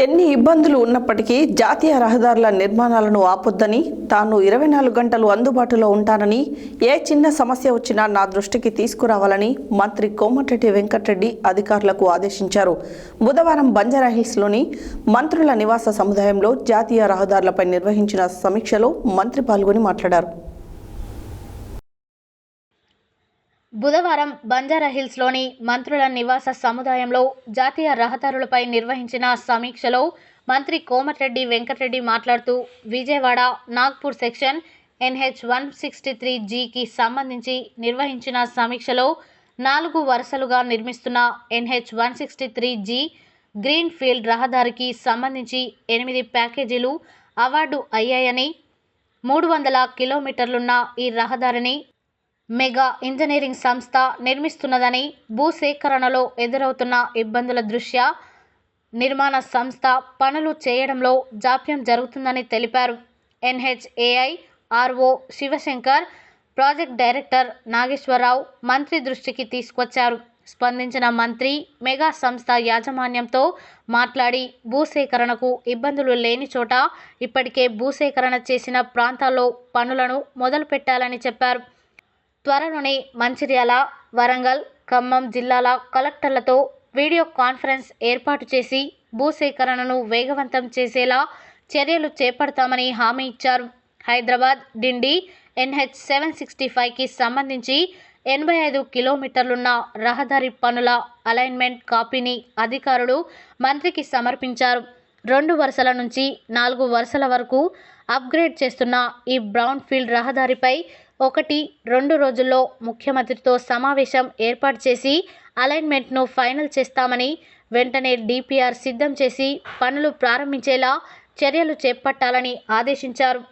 ఎన్ని ఇబ్బందులు ఉన్నప్పటికీ జాతీయ రహదారుల నిర్మాణాలను ఆపొద్దని తాను ఇరవై నాలుగు గంటలు అందుబాటులో ఉంటానని ఏ చిన్న సమస్య వచ్చినా నా దృష్టికి తీసుకురావాలని మంత్రి కోమటిరెడ్డి వెంకటరెడ్డి అధికారులకు ఆదేశించారు. బుధవారం బంజారాహిల్స్లోని మంత్రుల నివాస సముదాయంలో జాతీయ రహదారులపై నిర్వహించిన సమీక్షలో మంత్రి పాల్గొని మాట్లాడారు. బుధవారం బంజారాహిల్స్లోని మంత్రుల నివాస సముదాయంలో జాతీయ రహదారులపై నిర్వహించిన సమీక్షలో మంత్రి కోమటిరెడ్డి వెంకటరెడ్డి మాట్లాడుతూ Vijayawada Nagpur section NH one sixty three జీకి సంబంధించి నిర్వహించిన సమీక్షలో నాలుగు వరుసలుగా నిర్మిస్తున్న NH one sixty three G green field రహదారికి సంబంధించి ఎనిమిది ప్యాకేజీలు అవార్డు అయ్యాయని మూడు వందల కిలోమీటర్లున్న ఈ రహదారిని మెగా ఇంజనీరింగ్ సంస్థ నిర్మిస్తున్నదని భూసేకరణలో ఎదురవుతున్న ఇబ్బందుల దృష్ట్యా నిర్మాణ సంస్థ పనులు చేయడంలో జాప్యం జరుగుతుందని తెలిపారు. NHAI RO Sivasankar project director Nageswararao మంత్రి దృష్టికి తీసుకొచ్చారు. స్పందించిన మంత్రి మెగా సంస్థ యాజమాన్యంతో మాట్లాడి భూసేకరణకు ఇబ్బందులు లేని చోట ఇప్పటికే భూసేకరణ చేసిన ప్రాంతాల్లో పనులను మొదలుపెట్టాలని చెప్పారు. త్వరలోనే మంచిర్యాల వరంగల్ ఖమ్మం జిల్లాల కలెక్టర్లతో వీడియో కాన్ఫరెన్స్ ఏర్పాటు చేసి భూసేకరణను వేగవంతం చేసేలా చర్యలు చేపడతామని హామీ ఇచ్చారు. Hyderabad Dindi NH seven sixty ఫైవ్కి సంబంధించి ఎనభై ఐదు కిలోమీటర్లున్న రహదారి పనుల అలైన్మెంట్ కాపీని అధికారులు మంత్రికి సమర్పించారు. రెండు వరుసల నుంచి నాలుగు వరుసల వరకు అప్గ్రేడ్ చేస్తున్న ఈ బ్రౌన్ ఫీల్డ్ రహదారిపై ఒకటి రెండు రోజుల్లో ముఖ్యమంత్రితో సమావేశం ఏర్పాటు చేసి అలైన్మెంట్ను ఫైనల్ చేస్తామని వెంటనే డిపిఆర్ సిద్ధం చేసి పనులు ప్రారంభించేలా చర్యలు చేపట్టాలని ఆదేశించారు.